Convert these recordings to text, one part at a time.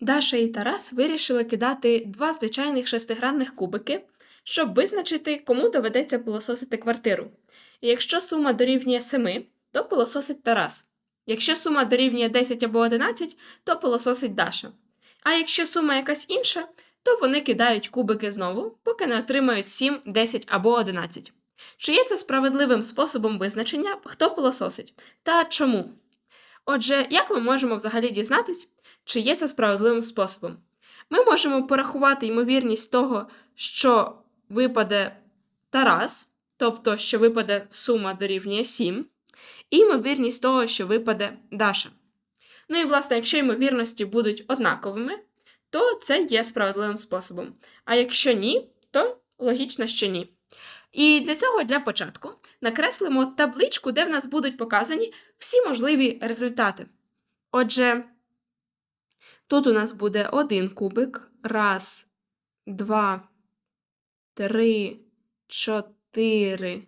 Даша і Тарас вирішили кидати два звичайних шестигранних кубики, щоб визначити, кому доведеться пилососити квартиру. І якщо сума дорівнює 7, то пилососить Тарас. Якщо сума дорівнює 10 або 11, то пилососить Даша. А якщо сума якась інша, то вони кидають кубики знову, поки не отримають 7, 10 або 11. Чи є це справедливим способом визначення, хто пилососить та чому? Отже, як ми можемо взагалі дізнатись, чи є це справедливим способом? Ми можемо порахувати ймовірність того, що випаде Тарас, тобто, що випаде сума дорівнює 7, і ймовірність того, що випаде Даша. Ну і, власне, якщо ймовірності будуть однаковими, то це є справедливим способом. А якщо ні, то логічно, що ні. І для цього для початку накреслимо табличку, де в нас будуть показані всі можливі результати. Отже, тут у нас буде один кубик. Раз, два, три, чотири,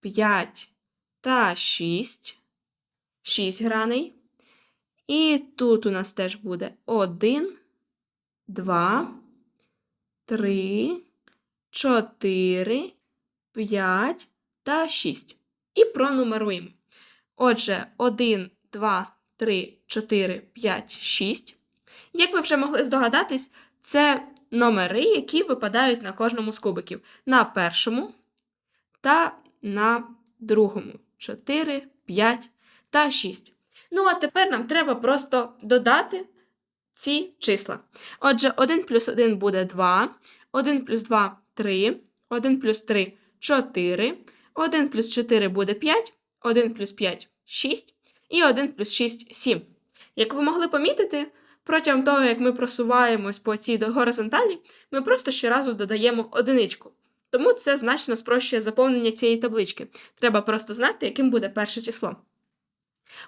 п'ять та шість. Шість граней. І тут у нас теж буде один, два, три, чотири, п'ять та шість. І пронумеруємо. Отже, 1, 2, 3, 4, 5, 6. Як ви вже могли здогадатись, це номери, які випадають на кожному з кубиків. На першому та на другому. 4, 5 та 6. Ну, а тепер нам треба просто додати ці числа. Отже, 1 плюс 1 буде 2, 1 плюс 2 3, 1 плюс 3 4, 1 плюс 4 буде 5, 1 плюс 5 6 і 1 плюс 6 7. Як ви могли помітити, протягом того, як ми просуваємось по цій горизонталі, ми просто щоразу додаємо одиничку. Тому це значно спрощує заповнення цієї таблички. Треба просто знати, яким буде перше число.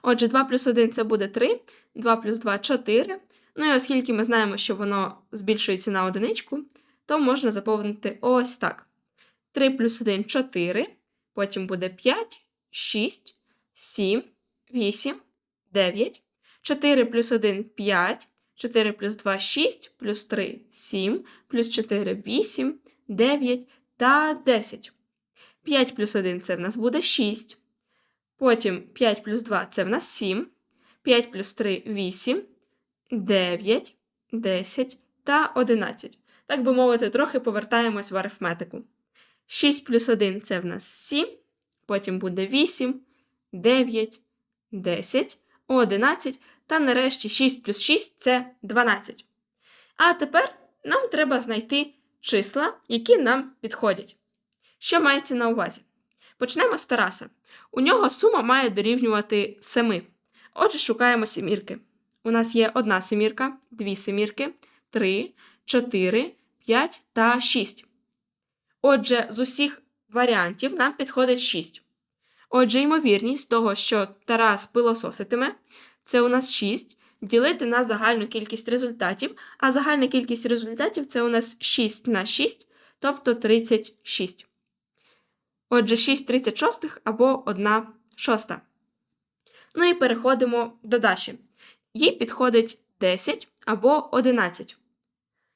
Отже, 2 плюс 1 це буде 3, 2 плюс 2 4. Ну і оскільки ми знаємо, що воно збільшується на одиничку, то можна заповнити ось так. 3 плюс 1 4, потім буде 5, 6, 7, 8, 9, 4 плюс 1 5, 4 плюс 2 6, плюс 3 7, плюс 4 8, 9 та 10. 5 плюс 1 це в нас буде 6. Потім 5 плюс 2 це в нас 7. 5 плюс 3 8, 9, 10 та 11. Так би мовити, трохи повертаємось в арифметику. 6 плюс 1 це в нас 7, потім буде 8, 9, 10, 11 та нарешті 6 плюс 6 це 12. А тепер нам треба знайти числа, які нам підходять. Що мається на увазі? Почнемо з Тараса. У нього сума має дорівнювати 7. Отже, шукаємо семірки. У нас є одна семірка, дві семірки, 3, 4, 5 та 6. Отже, з усіх варіантів нам підходить 6. Отже, ймовірність того, що Тарас пилососитиме, це у нас 6, ділити на загальну кількість результатів, а загальна кількість результатів це у нас 6 на 6, тобто 36. Отже, 6 36 або 1 шоста. Ну і переходимо до Даші. Їй підходить 10 або 11.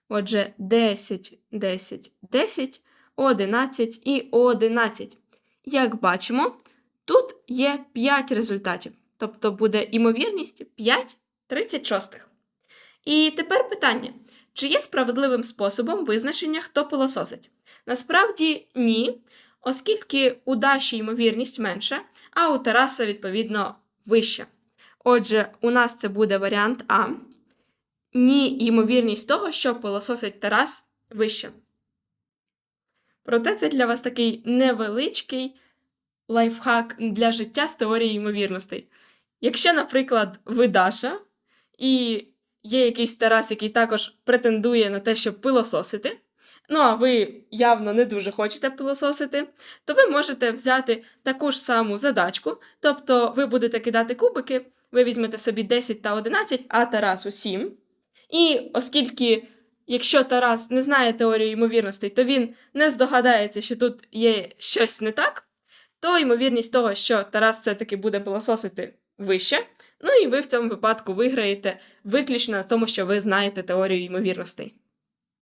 Отже, 10, 10, 10, 11 і 11. Як бачимо, тут є 5 результатів, тобто буде імовірність 5 36. І тепер питання: чи є справедливим способом визначення, хто пилососить? Насправді ні, оскільки у Даші ймовірність менша, а у Тараса, відповідно, вища. Отже, у нас це буде варіант А. Ні, ймовірність того, що пилососить Тарас вища. Проте це для вас такий невеличкий лайфхак для життя з теорії ймовірностей. Якщо, наприклад, ви Даша, і є якийсь Тарас, який також претендує на те, щоб пилососити, ну а ви явно не дуже хочете пилососити, то ви можете взяти таку ж саму задачку, тобто ви будете кидати кубики, ви візьмете собі 10 та 11, а Тарасу 7. І оскільки, якщо Тарас не знає теорію ймовірностей, то він не здогадається, що тут є щось не так, то ймовірність того, що Тарас все-таки буде пилососити вище. Ну і ви в цьому випадку виграєте виключно тому, що ви знаєте теорію ймовірностей.